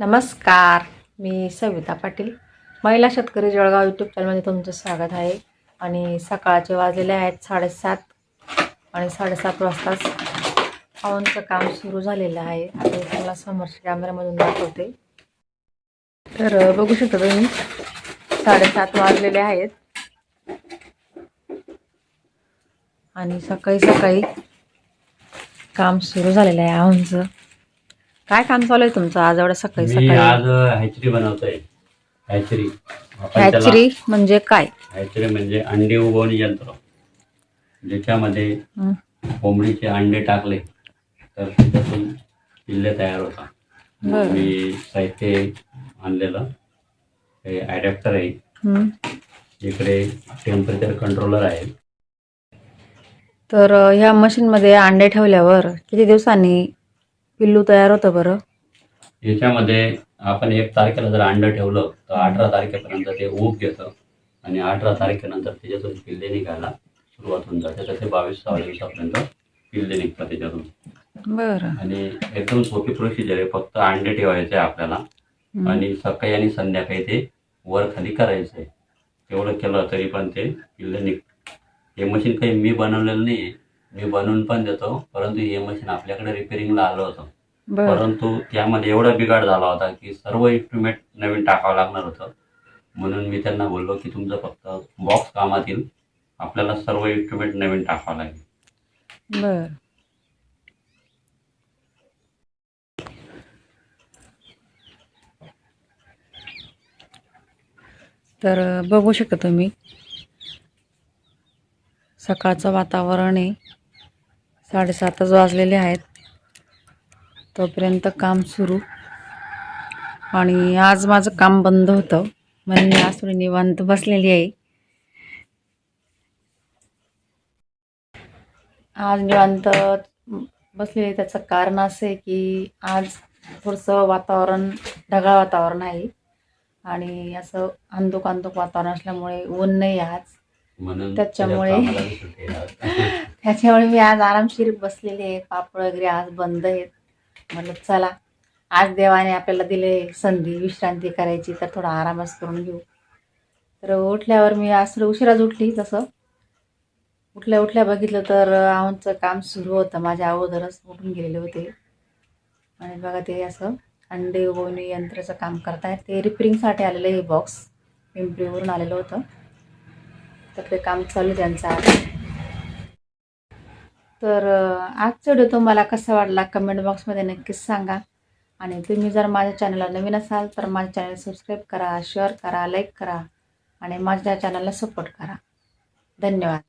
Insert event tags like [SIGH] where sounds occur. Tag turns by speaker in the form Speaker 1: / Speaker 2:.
Speaker 1: नमस्कार मी सविता पाटील. महिला शेतकरी जळगाव यूट्यूब चॅनलमध्ये तुमचं स्वागत आहे. आणि सकाळचे वाजलेले आहेत साडेसात आणि साडेसात वाजताच पाऊनचं काम सुरू झालेलं आहे. आता मी तुम्हाला समोरच्या कॅमेऱ्यामधून दाखवते. तर बघू शकता तुम्ही साडेसात वाजलेले आहेत. आणि सकाळी सकाळी काम सुरू झालेलं आहे आहोंचं. काय काम चालू आहे तुमचं आज? एवढं सकाळी
Speaker 2: मी
Speaker 1: सकाळी?
Speaker 2: आज हॅचरी बनवतोय. हॅचरी आपण त्याला
Speaker 1: हॅचरी म्हणजे काय?
Speaker 2: हॅचरी म्हणजे अंडे उगवणी यंत्र. ज्याच्यामध्ये
Speaker 1: हं.
Speaker 2: कोंबडीचे अंडे टाकले तर त्याच्यातून पिल्ले तयार होतात.
Speaker 1: बरं.
Speaker 2: मी साहित्य आणलेलं. हे ॲडॅप्टर आहे.
Speaker 1: हं.
Speaker 2: इकडे टेम्परेचर कंट्रोलर आहे.
Speaker 1: तर अ, ह्या मशीनमध्ये अंडे ठेवल्यावर किती दिवसांनी पिल्लू तयार होतं बरं?
Speaker 2: याच्यामध्ये आपण एक तारखेला जर अंड ठेवलं तर अठरा तारखेपर्यंत ते ऊब घेतं आणि अठरा तारखेनंतर त्याच्यातून पिल्ले निघायला सुरुवात होऊन जाते. तर ते बावीस सहा दिवसापर्यंत पिल्ले निघतात त्याच्यातून.
Speaker 1: बरं.
Speaker 2: आणि एकदम सोपी प्रोसिजर आहे. फक्त अंडे ठेवायचे आहे आपल्याला.
Speaker 1: हं.
Speaker 2: आणि सकाळी आणि संध्याकाळी ते वर खाली करायचं आहे तेवढं केलं तरी पण ते पिल्ले निघतात. हे मशीन काही मी बनवलेलं नाही मी बनवून पण देतो परंतु हे मशीन आपल्याकडे रिपेअरिंगला आलं होतं. परंतु त्यामध्ये एवढा बिघाड झाला होता की सर्व इन्स्ट्रुमेंट नवीन टाकावं लागणार होतं. म्हणून मी त्यांना बोललो की तुमचं फक्त बॉक्स कामात येईल आपल्याला सर्व इन्स्ट्रुमेंट नवीन टाकावं लागेल.
Speaker 1: बरं. तर बघू शकता तुम्ही. सकाळचं वातावरण आहे. साडेसातच वाजलेले आहेत. तोपर्यंत काम सुरू. आणि आज माझं काम बंद होतं. म्हणून मी आज थोडी निवांत बसलेली आहे. आज निवांत बसलेले त्याचं कारण असं आहे की आज थोडंसं वातावरण ढगाळ वातावरण आहे. आणि असं अंधुक अंधुक वातावरण असल्यामुळे ऊन नाही आहे आज. त्याच्यामुळे-. [LAUGHS] त्याच्यामुळे मी आज आरामशीर बसलेले आहे. पापड वगैरे आज बंद आहेत. म्हणलं चला आज देवाने आपल्याला दिले संधी विश्रांती करायची तर थोडा आरामच करून घेऊ. तर उठल्यावर मी आज उशिराच उठली तसं. उठल्या उठल्या बघितलं तर आमचं काम सुरू होतं. माझ्या अगोदरच उठून गेलेले होते. आणि बघा ते असं अंडे उगवणे यंत्राचं काम करतायत. ते रिपेरिंगसाठी आलेलं हे बॉक्स पिंपरीवरून आलेलं होतं. तर ते काम चालू त्यांचा त्यांचं आज. तर आजचा व्हिडिओ तुम्हाला कसा वाटला कमेंट बॉक्समध्ये नक्कीच सांगा. आणि तुम्ही जर माझ्या चॅनलला नवीन असाल तर माझ्या चॅनल सबस्क्राईब करा शेअर करा लाईक करा आणि माझ्या चॅनलला सपोर्ट करा. धन्यवाद.